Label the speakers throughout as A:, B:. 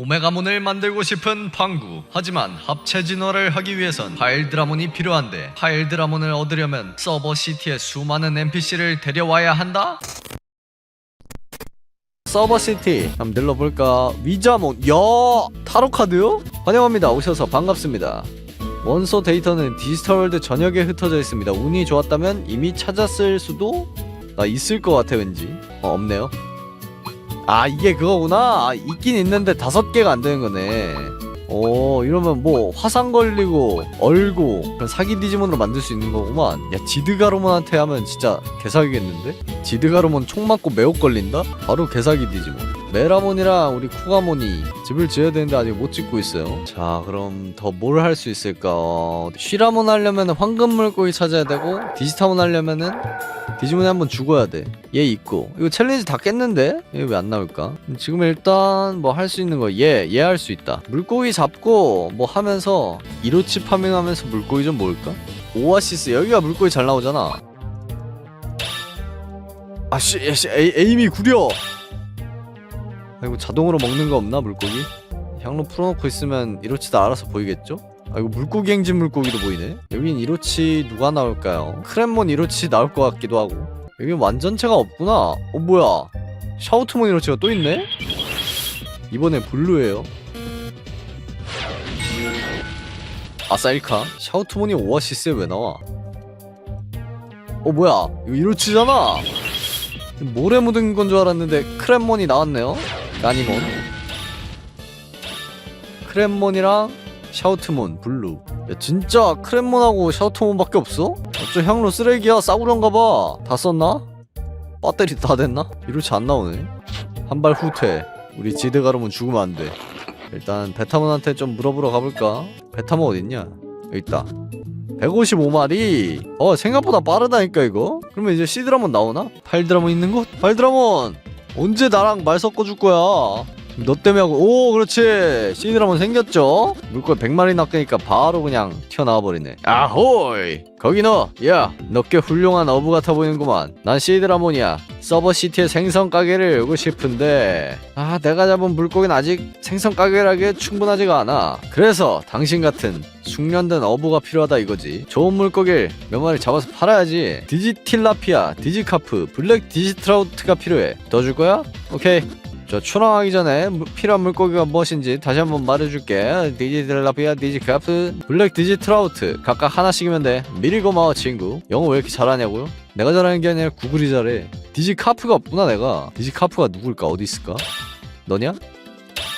A: 오메가몬을 만들고 싶은 방구. 하지만 합체 진화를 하기 위해선 파일 드라몬이 필요한데 파일 드라몬을 얻으려면 서버 시티에 수많은 NPC를 데려와야 한다? 서버시티 한번 들러볼까? 위자몬 야 타로 카드요? 환영합니다. 오셔서 반갑습니다. 원소 데이터는 디지털월드 전역에 흩어져 있습니다. 운이 좋았다면 이미 찾았을 수도 아, 있을 것 같아 왠지. 어, 없네요 아 이게 그거구나 아, 있긴 있는데 다섯 개가 안 되는 거네 오 이러면 뭐 화상 걸리고 얼고 그런 사기 디지몬으로 만들 수 있는 거구만 야 지드가로몬한테 하면 진짜 개사기겠는데? 지드가로몬 총 맞고 매혹 걸린다? 바로 개사기 디지몬 메라몬이랑 우리 쿠가몬이 집을 지어야 되는데 아직 못 짓고 있어요 자 그럼 더 뭘 할 수 있을까 어, 쉬라몬 하려면 황금 물고기 찾아야 되고 디지타몬 하려면은 디지몬이 한번 죽어야 돼. 얘 있고. 이거 챌린지 다 깼는데? 얘 왜 안 나올까? 지금 일단 뭐 할 수 있는 거 얘, 얘 할 수 있다. 물고기 잡고 뭐 하면서 이로치 파밍 하면서 물고기 좀 모을까? 오아시스 여기가 물고기 잘 나오잖아. 아씨, 에임이 구려. 아이고 자동으로 먹는 거 없나 물고기? 향로 풀어놓고 있으면 이로치도 알아서 보이겠죠? 아 이거 물고기 행진 물고기도 보이네? 여긴 이로치 누가 나올까요? 크렘몬 이로치 나올 것 같기도 하고. 여긴 완전체가 없구나. 어 뭐야? 샤우트몬 이로치가 또 있네? 이번엔 블루예요. 아사일카? 샤우트몬이 오아시스에 왜 나와? 어 뭐야? 이거 이로치잖아! 모래 묻은 건 줄 알았는데 크렘몬이 나왔네요 까니몬 크렘몬이랑 샤우트몬 블루 야 진짜 크렘몬하고 샤우트몬밖에 없어? 어쩌 향로 쓰레기야 싸구려인가봐 다 썼나? 배터리 다 됐나? 이렇지 안 나오네 한 발 후퇴 우리 지드 가르몬 죽으면 안돼 일단 베타몬한테 좀 물어보러 가볼까? 베타몬 어딨냐? 여기 있다 155마리 어 생각보다 빠르다니까 이거 그러면 이제 시드라몬 나오나? 팔드라몬 있는 곳? 팔드라몬 언제 나랑 말 섞어줄 거야 너 때문에 하고 오 그렇지. 시드라몬 생겼죠? 물고기 100마리 낚으니까 바로 그냥 튀어나와 버리네. 아호이. 거기 너야너 꽤 훌륭한 어부 같아 보이는구만. 난 시드라몬이야. 서버시티의 생선 가게를 열고 싶은데. 아 내가 잡은 물고기는 아직 생선 가게라기에 충분하지가 않아. 그래서 당신 같은 숙련된 어부가 필요하다 이거지. 좋은 물고기를 몇 마리 잡아서 팔아야지. 디지틸라피아 디지카프 블랙 디지트라우트가 필요해. 더 줄 거야? 오케이 저 출항하기 전에 무- 필요한 물고기가 무엇인지 다시 한번 말해줄게 디지텔라피아 디지 카프 블랙 디지 트라우트 각각 하나씩이면 돼 미리 고마워 친구 영어 왜 이렇게 잘하냐고요? 내가 잘하는 게 아니라 구글이 잘해 디지 카프가 없구나 내가 디지 카프가 누굴까 어디 있을까? 너냐?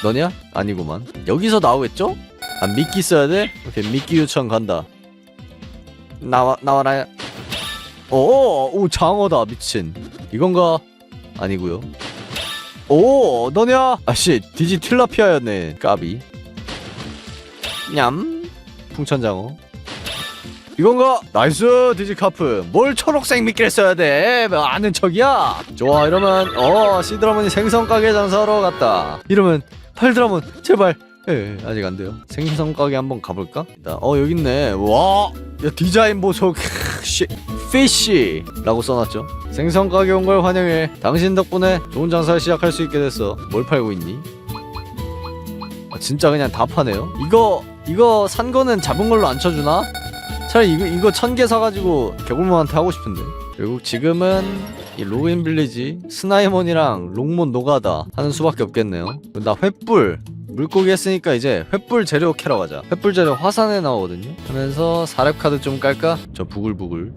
A: 너냐? 아니구만 여기서 나오겠죠? 아 미끼 써야 돼? 오케이 미끼 요청 간다 나와 나와라 오, 오 장어다 미친 이건가? 아니고요 오 너냐? 아씨 디지 틸라피아였네 까비 냠 풍천장어 이건가? 나이스 디지카프 뭘 초록색 미끼를 써야 돼? 뭐 아는 척이야? 좋아 이러면 어 시드라몬이 생선 가게 장사하러 갔다 이러면 팔드라몬 제발 예, 예, 아직 안 돼요. 생선 가게 한번 가볼까? 일단, 어 여기 있네. 와, 야 디자인 보소. 씨, 피쉬 라고 써놨죠. 생선 가게 온 걸 환영해. 당신 덕분에 좋은 장사를 시작할 수 있게 됐어. 뭘 팔고 있니? 아, 진짜 그냥 다 파네요. 이거 이거 산 거는 잡은 걸로 안 쳐주나? 차라리 이거 이거 천 개 사가지고 개굴몬한테 하고 싶은데. 결국 지금은 이 로그인 빌리지 스나이몬이랑 롱몬 노가다 하는 수밖에 없겠네요. 나 횃불 물고기 했으니까 이제 횃불 재료 캐러 가자. 횃불 재료 화산에 나오거든요. 하면서 사렙 카드 좀 깔까? 저 부글부글.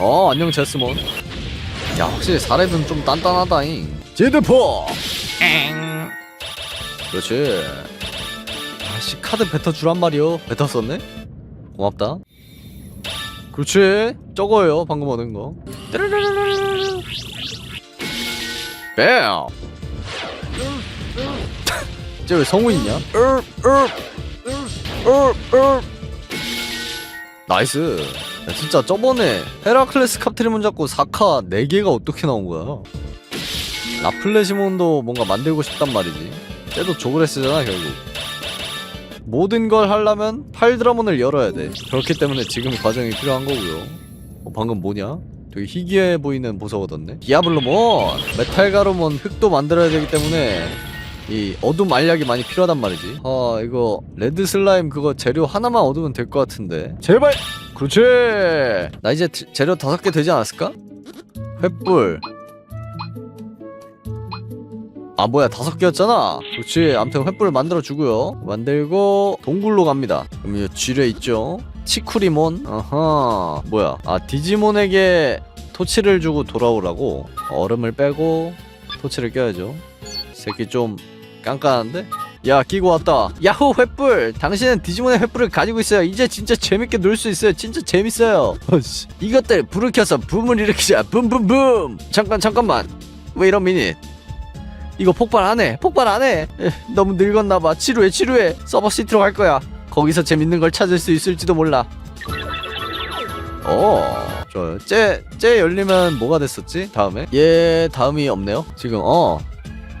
A: 어 안녕 제스몬. 야 확실히 사렙은 좀 단단하다잉. 제드포. 그렇지. 아씨 카드 뱉어 주란 말이요. 뱉어 썼네. 고맙다. 그렇지. 저거예요 방금 얻은 거. 뱀. 쟤왜 성우 있냐? 나이스. 야, 진짜 저번에 헤라클레스 카트리몬 잡고 사카 4개가 어떻게 나온 거야? 라플레시몬도 뭔가 만들고 싶단 말이지. 쟤도 조그레스잖아 결국. 모든 걸 하려면 팔드라몬을 열어야 돼. 그렇기 때문에 지금 과정이 필요한 거고요. 어, 방금 뭐냐? 되게 희귀해 보이는 보석 얻었네. 디아블로몬! 메탈가루몬 흙도 만들어야 되기 때문에 이 어둠 알약이 많이 필요하단 말이지. 아 이거 레드 슬라임 그거 재료 하나만 얻으면 될 것 같은데. 제발! 그렇지! 나 이제 재- 재료 다섯 개 되지 않았을까? 횃불. 아 뭐야 다섯 개였잖아! 그렇지. 아무튼 횃불을 만들어 주고요. 만들고 동굴로 갑니다. 그럼 이 쥐뢰 있죠 치쿠리몬? 아하 뭐야. 아 디지몬에게 토치를 주고 돌아오라고? 얼음을 빼고 토치를 껴야죠. 새끼 좀 깐깐한데? 야 끼고 왔다. 야호 횃불! 당신은 디지몬의 횃불을 가지고 있어요. 이제 진짜 재밌게 놀 수 있어요. 진짜 재밌어요. 이것들 불을 켜서 붐을 일으키자. 붐붐붐! 잠깐 잠깐만. 왜 이런 미닛 이거 폭발 안해 폭발 안해 너무 늙었나봐. 치료해 치료해. 서버시티로 갈 거야 거기서 재밌는 걸 찾을 수 있을지도 몰라. 어 좋아요 쟤, 쟤 열리면 뭐가 됐었지? 다음에? 얘 다음이 없네요. 지금 어.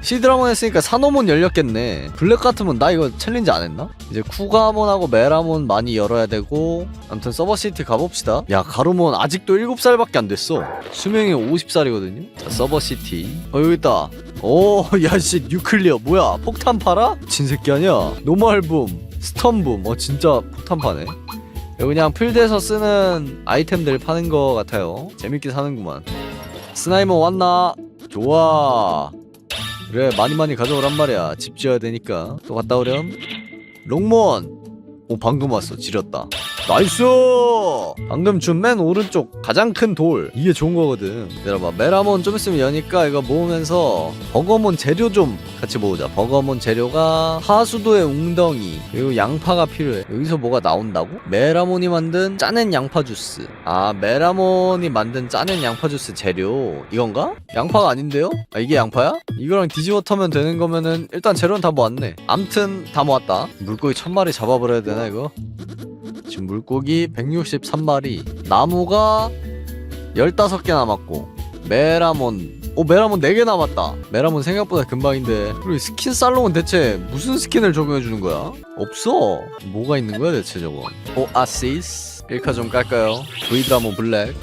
A: 시드라몬 했으니까 사노몬 열렸겠네. 블랙 같으면 나 이거 챌린지 안 했나? 이제 쿠가몬하고 메라몬 많이 열어야 되고 아무튼 서버시티 가봅시다. 야 가루몬 아직도 7살밖에 안 됐어. 수명이 50살이거든요? 자 서버시티. 어 여기 있다. 오 야씨 뉴클리어. 뭐야 폭탄 팔아? 진새끼 아니야. 노멀붐 스턴붐 어 진짜 폭탄 파네. 여기 그냥 필드에서 쓰는 아이템들 파는 거 같아요. 재밌게 사는구만. 스나이머 왔나? 좋아. 그래 많이 많이 가져오란 말이야. 집 지어야 되니까. 또 갔다 오렴. 롱몬! 오 방금 왔어. 지렸다 나이스 방금 준 맨 오른쪽 가장 큰 돌 이게 좋은 거거든 내려봐 메라몬 좀 있으면 여니까 이거 모으면서 버거몬 재료 좀 같이 모으자 버거몬 재료가 하수도의 웅덩이 그리고 양파가 필요해 여기서 뭐가 나온다고? 메라몬이 만든 짜낸 양파 주스 아 메라몬이 만든 짜낸 양파 주스 재료 이건가? 양파가 아닌데요? 아 이게 양파야? 이거랑 디지워터면 되는 거면은 일단 재료는 다 모았네 암튼 다 모았다 물고기 천 마리 잡아버려야 되나 이거? 지금 물고기 163마리 나무가 15개 남았고 메라몬 오 메라몬 4개 남았다. 메라몬 생각보다 금방인데. 그리고 스킨 살롱은 대체 무슨 스킨을 적용해주는 거야? 없어. 뭐가 있는 거야 대체 저거? 오아시스? 1카 좀 깔까요? 브이드라몬 블랙.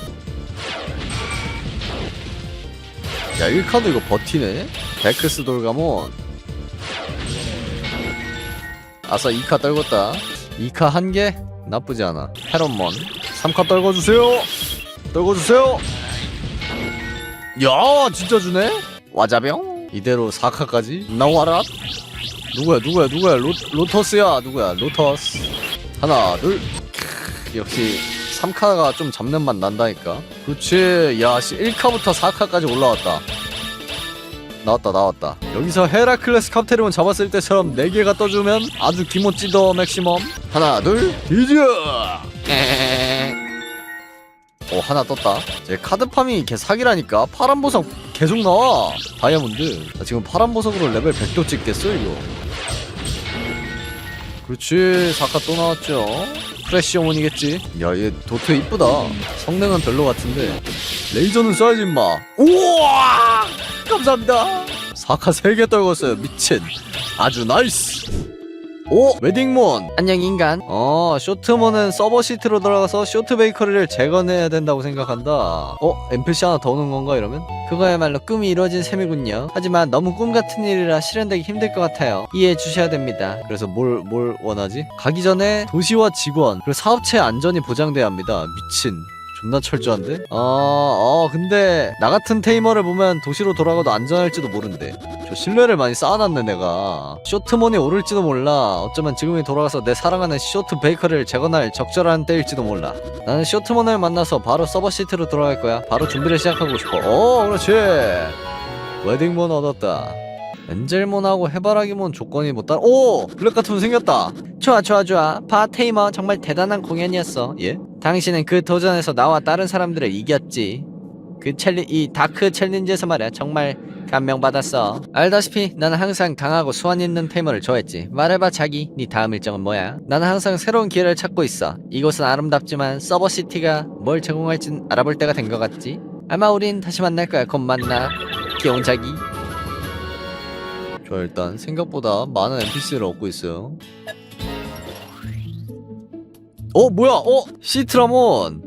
A: 야 1카도 이거 버티네? 데크스 돌가몬 아싸 2카 떨궜다. 2카 한 개? 나쁘지 않아. 헤론몬. 3카 떨궈주세요. 떨궈주세요. 야 진짜 주네? 와자병? 이대로 4카까지? 나와라. 누구야 누구야 누구야? 로, 로터스야 누구야? 로터스. 하나 둘. 크, 역시 3카가 좀 잡는 맛 난다니까. 그렇지. 야씨 1카부터 4카까지 올라왔다 나왔다 나왔다. 여기서 헤라클레스 캅테리온 잡았을 때처럼 4개가 떠주면 아주 기모찌더 맥시멈. 하나 둘 디즈 오 하나 떴다. 제 카드팜이 개 사기라니까 파란 보석 계속 나와. 다이아몬드. 나 지금 파란 보석으로 레벨 100도 찍겠어 이거. 그렇지 사카 또 나왔죠. 프레시어몬이겠지. 야 얘 도트 이쁘다. 성능은 별로 같은데. 레이저는 쏴야지 임마. 우와 감사합니다. 사카 3개 떨궜어요 미친. 아주 나이스. 오 웨딩몬. 안녕 인간. 어 쇼트몬은 서버 시트로 들어가서 쇼트 베이커리를 재건해야 된다고 생각한다. 어 NPC 하나 더 오는 건가 이러면? 그거야말로 꿈이 이루어진 셈이군요. 하지만 너무 꿈 같은 일이라 실현되기 힘들 것 같아요. 이해해 주셔야 됩니다. 그래서 뭘 뭘 원하지? 가기 전에 도시와 직원 그리고 사업체 안전이 보장돼야 합니다. 미친 존나 철저한데? 어, 어, 근데, 나 같은 테이머를 보면 도시로 돌아가도 안전할지도 모른대. 저 신뢰를 많이 쌓아놨네, 내가. 쇼트몬이 오를지도 몰라. 어쩌면 지금이 돌아가서 내 사랑하는 쇼트 베이커를 재건할 적절한 때일지도 몰라. 나는 쇼트몬을 만나서 바로 서버시티로 돌아갈 거야. 바로 준비를 시작하고 싶어. 어, 그렇지. 웨딩몬 얻었다. 엔젤몬하고 해바라기몬 조건이 못 따라 오! 블랙 같은 분 생겼다 좋아 좋아 좋아 바 테이머 정말 대단한 공연이었어 예? 당신은 그 도전에서 나와 다른 사람들을 이겼지. 그 챌린 이 다크 챌린지에서 말이야. 정말 감명받았어. 알다시피 나는 항상 강하고 수완 있는 테이머를 좋아했지. 말해봐 자기. 네 다음 일정은 뭐야? 나는 항상 새로운 기회를 찾고 있어. 이곳은 아름답지만 서버 시티가 뭘 제공할진 알아볼 때가 된 것 같지? 아마 우린 다시 만날 거야. 곧 만나. 귀여운 자기. 저 일단 생각보다 많은 NPC를 얻고 있어요. 어 뭐야? 어 시트라몬.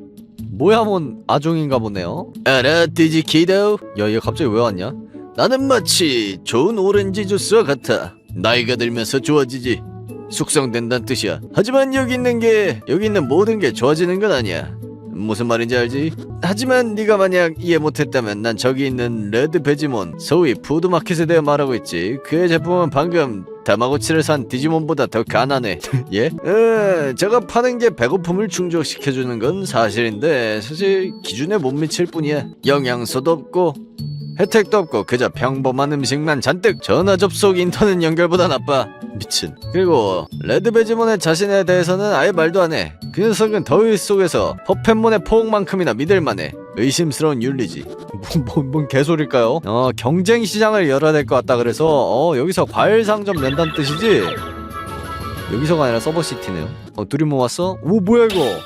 A: 모야몬 아종인가 보네요. 알아 디지키도. 야얘 갑자기 왜 왔냐? 나는 마치 좋은 오렌지 주스와 같아. 나이가 들면서 좋아지지. 숙성된다는 뜻이야. 하지만 여기 있는 게 여기 있는 모든 게 좋아지는 건 아니야. 무슨 말인지 알지? 하지만 네가 만약 이해 못했다면 난 저기 있는 레드 베지몬 소위 푸드마켓에 대해 말하고 있지. 그의 제품은 방금 다마고치를 산 디지몬보다 더 가난해 예? 에, 제가 파는 게 배고픔을 충족시켜주는 건 사실인데 사실 기준에 못 미칠 뿐이야 영양소도 없고 혜택도 없고 그저 평범한 음식만 잔뜩 전화 접속 인터넷 연결보다 나빠. 미친. 그리고 레드 베지몬의 자신에 대해서는 아예 말도 안해. 그 녀석은 더위 속에서 퍼펫몬의 포옹만큼이나 믿을만해. 의심스러운 윤리지. 뭔, 뭔, 뭔 개소릴까요? 어 경쟁 시장을 열어야 될 것 같다 그래서 어 여기서 과일 상점 연단 뜻이지? 여기서가 아니라 서버시티네요. 어 둘이 모았어? 오 뭐야 이거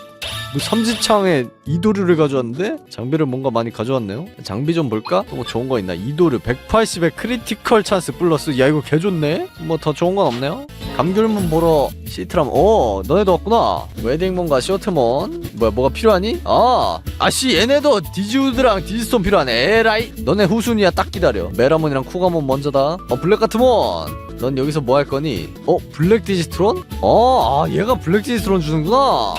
A: 뭐 삼지창에 이도류를 가져왔는데 장비를 뭔가 많이 가져왔네요 장비 좀 볼까? 또 뭐 좋은 거 있나? 이도류 180의 크리티컬 찬스 플러스 야 이거 개 좋네? 뭐 더 좋은 건 없네요? 감귤문 보러 시트람 어 너네도 왔구나 웨딩몬과 쇼트몬 뭐야 뭐가 필요하니? 아 아씨 얘네도 디지우드랑 디지스톤 필요하네 에라이 너네 후순위야 딱 기다려 메라몬이랑 쿠가몬 먼저다 어 블랙카트몬 넌 여기서 뭐 할 거니? 어 블랙 디지트론? 어아 얘가 블랙 디지트론 주는구나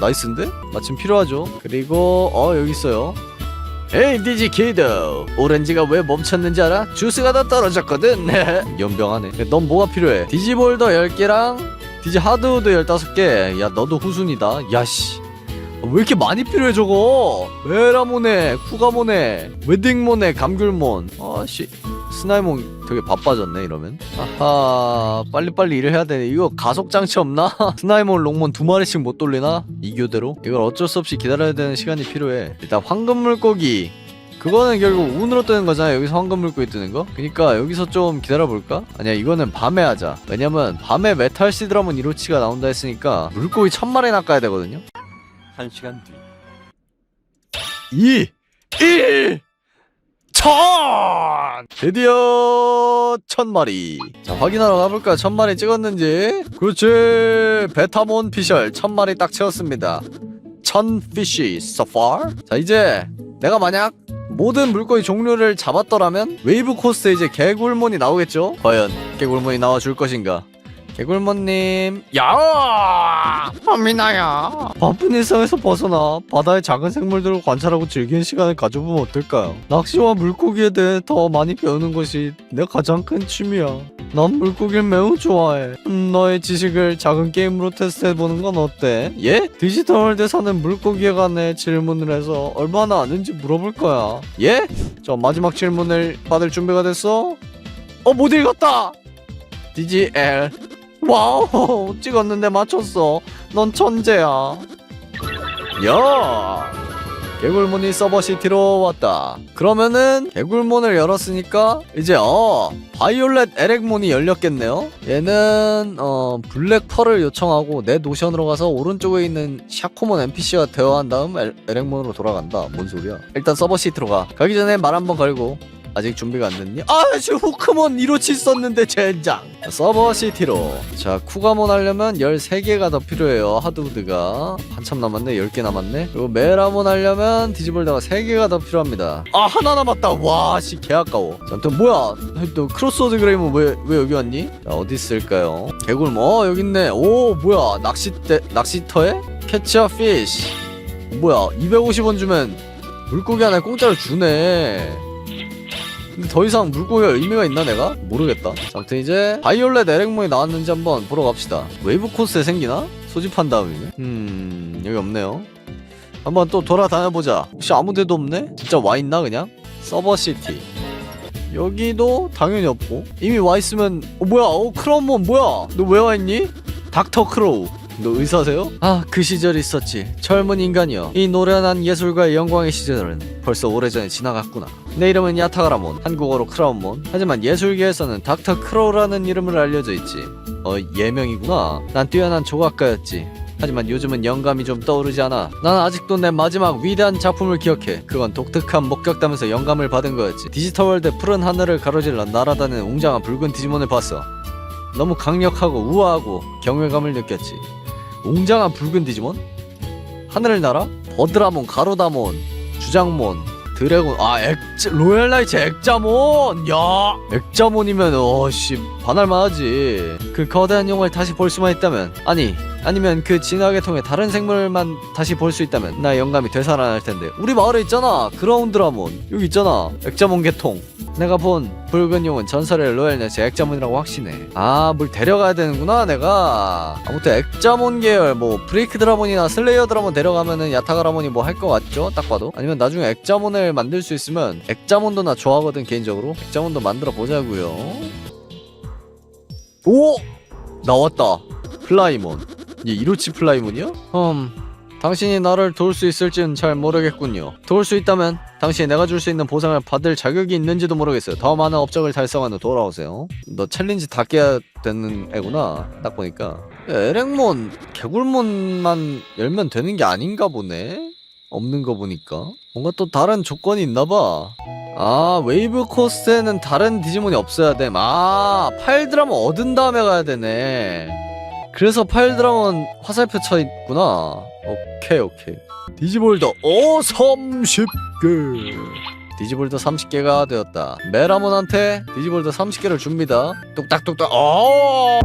A: 나이스인데? 마침 필요하죠. 그리고 어 여기 있어요. 에이 디지 키드! 오렌지가 왜 멈췄는지 알아? 주스가 다 떨어졌거든. 연병하네. 넌 뭐가 필요해? 디지볼더 10개랑 디지 하드우드 15개. 야 너도 후순이다. 야씨. 왜 이렇게 많이 필요해 저거? 메라모네 쿠가모네 웨딩모네 감귤몬. 아씨 스나이몬 되게 바빠졌네 이러면. 아하 빨리빨리 일을 해야 되네. 이거 가속장치 없나? 스나이몬 롱몬 두 마리씩 못 돌리나? 이 교대로? 이걸 어쩔 수 없이 기다려야 되는 시간이 필요해. 일단 황금 물고기. 그거는 결국 운으로 뜨는 거잖아. 여기서 황금 물고기 뜨는 거? 그니까 여기서 좀 기다려볼까? 아니야 이거는 밤에 하자. 왜냐면 밤에 메탈 시드라몬 이로치가 나온다 했으니까 물고기 천 마리 낚아야 되거든요.
B: 한 시간 뒤.
A: 2 1 천! 드디어 천 마리. 자, 확인하러 가볼까? 천 마리 찍었는지. 그렇지. 베타몬 피셜 천 마리 딱 채웠습니다. 천 피쉬 서파. 자, 이제 내가 만약 모든 물고기 종류를 잡았더라면 웨이브 코스에 이제 개굴몬이 나오겠죠? 과연 개굴몬이 나와줄 것인가? 개굴몬님, 야! 아미나야. 바쁜 일상에서 벗어나 바다의 작은 생물들을 관찰하고 즐기는 시간을 가져보면 어떨까요? 낚시와 물고기에 대해 더 많이 배우는 것이 내 가장 큰 취미야. 난 물고기를 매우 좋아해. 음, 너의 지식을 작은 게임으로 테스트해보는 건 어때? 예? 디지털 월드에 사는 물고기에 관해 질문을 해서 얼마나 아는지 물어볼 거야. 예? 저 마지막 질문을 받을 준비가 됐어? 어, 못 읽었다! DGL. 와우, 찍었는데 맞췄어. 넌 천재야. 야! 개굴문이 서버시티로 왔다. 그러면은 개굴문을 열었으니까 이제 어 바이올렛 에렉몬이 열렸겠네요. 얘는 어 블랙 펄을 요청하고 내 노션으로 가서 오른쪽에 있는 샤코몬 NPC와 대화한 다음 에, 에렉몬으로 돌아간다. 뭔 소리야? 일단 서버시티로 가. 가기 전에 말 한번 걸고 아직 준비가 안 됐니? 아, 지금 후크몬 이로치 썼는데 젠장. 서버 시티로. 자, 쿠가몬 하려면 13개가 더 필요해요. 하드우드가. 한참 남았네. 10개 남았네. 그리고 메라몬 하려면 디지볼다가 3개가 더 필요합니다. 아, 하나 남았다. 와, 씨, 개 아까워. 자, 또 뭐야? 또 크로스워드 그레이몬 왜, 왜 여기 왔니? 자, 어디 있을까요? 개굴 뭐, 어, 여기 있네. 오, 뭐야? 낚싯대, 낚시터에? 캐치어 피쉬. 뭐야? 250원 주면 물고기 하나 공짜로 주네. 더 이상 물고기가 의미가 있나 내가? 모르겠다 자, 아무튼 이제 바이올렛 에렉몬이 나왔는지 한번 보러 갑시다 웨이브 코스에 생기나? 소집한 다음이네 음 여기 없네요 한번 또 돌아다녀보자 혹시 아무 데도 없네? 진짜 와있나 그냥? 서버시티 여기도 당연히 없고 이미 와있으면 어 뭐야 어 크라운몬 뭐야 너 왜 와있니? 닥터 크로우 너 의사세요? 아 그 시절이 있었지. 젊은 인간이여. 이 노련한 예술가의 영광의 시절은 벌써 오래전에 지나갔구나. 내 이름은 야타가라몬 한국어로 크라운몬. 하지만 예술계에서는 닥터 크로우라는 이름을 알려져 있지. 어 예명이구나. 난 뛰어난 조각가였지. 하지만 요즘은 영감이 좀 떠오르지 않아. 난 아직도 내 마지막 위대한 작품을 기억해. 그건 독특한 목격담에서 영감을 받은 거였지. 디지털 월드 푸른 하늘을 가로질러 날아다니는 웅장한 붉은 디지몬을 봤어. 너무 강력하고 우아하고 경외감을 느꼈지 웅장한 붉은 디지몬? 하늘을 날아? 버드라몬 가로다몬 주장몬 드래곤 아 액자 로얄라이츠 액자몬 야 액자몬이면 어씨 반할만 하지 그 거대한 용을 다시 볼 수만 있다면 아니 아니면 그 진화계 통해 다른 생물만 다시 볼 수 있다면 나 영감이 되살아날 텐데. 우리 마을에 있잖아. 그라운드라몬. 여기 있잖아. 액자몬 개통. 내가 본 붉은 용은 전설의 로얄네츠 액자몬이라고 확신해. 아 뭘 데려가야 되는구나 내가. 아무튼 액자몬 계열 뭐 브레이크 드라몬이나 슬레이어 드라몬 데려가면은 야타가 라몬이 뭐 할 것 같죠? 딱 봐도. 아니면 나중에 액자몬을 만들 수 있으면 액자몬도 나 좋아하거든 개인적으로. 액자몬도 만들어 보자고요. 오! 나왔다. 플라이몬 얘 이로치 플라이몬이야? 음 당신이 나를 도울 수 있을지는 잘 모르겠군요. 도울 수 있다면 당신이 내가 줄 수 있는 보상을 받을 자격이 있는지도 모르겠어요. 더 많은 업적을 달성한 후 돌아오세요. 너 챌린지 다 깨야 되는 애구나. 딱 보니까. 야, 에렉몬, 개굴몬만 열면 되는 게 아닌가 보네. 없는 거 보니까. 뭔가 또 다른 조건이 있나 봐. 아, 웨이브 코스트에는 다른 디지몬이 없어야 돼. 아, 팔드라몬 얻은 다음에 가야 되네. 그래서 팔드라몬 화살표 쳐 있구나. 오케이 오케이. 디지볼더 오 30개. 디지볼더 30개가 되었다. 메라몬한테 디지볼더 30개를 줍니다. 뚝딱뚝딱. 어.